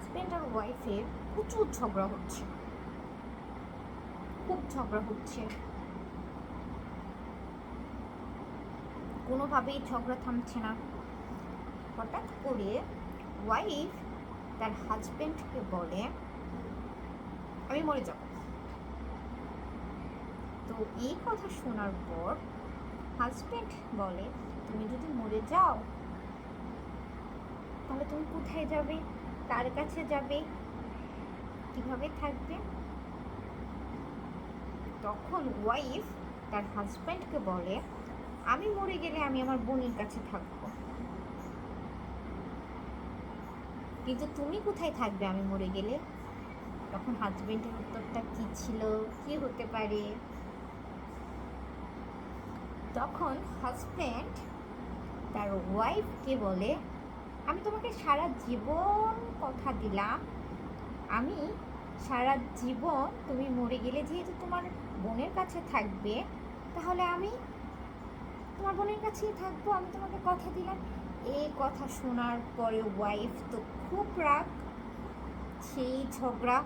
Husband আর ওয়াইফের প্রচুর ঝগড়া হচ্ছে। খুব ঝগড়া হচ্ছে। কোনোভাবেই ঝগড়া থামছে না। হঠাৎ করে ওয়াইফ তার হাজব্যান্ডকে বলে, আমি মরে যাব। তো এই কথা শোনার পর হাজব্যান্ড বলে, তুমি যদি মরে যাও, তাহলে তুমি কোথায় যাবে? কার কাছে যাবে? কীভাবে থাকবে? তখন ওয়াইফ তার হাজব্যান্ডকে বলে, আমি মরে গেলে আমি আমার বোনের কাছে থাকব। কিন্তু তুমি কোথায় থাকবে আমি মরে গেলে? তখন হাজবেন্ডের উত্তরটা কি ছিল? কি হতে পারে? তখন হাজব্যান্ড তার ওয়াইফকে বলে আমি তোমাকে সারা জীবন কথা দিলাম। আমি সারা জীবন তুমি মরে গেলে যেহেতু তোমার বোনের কাছে থাকবে, তাহলে আমি তোমার বোনের কাছেই থাকব, আমি তোমাকে কথা দিলাম। এই কথা শোনার পরে ওয়াইফ তো খুব রাগ, সেই ঝগড়া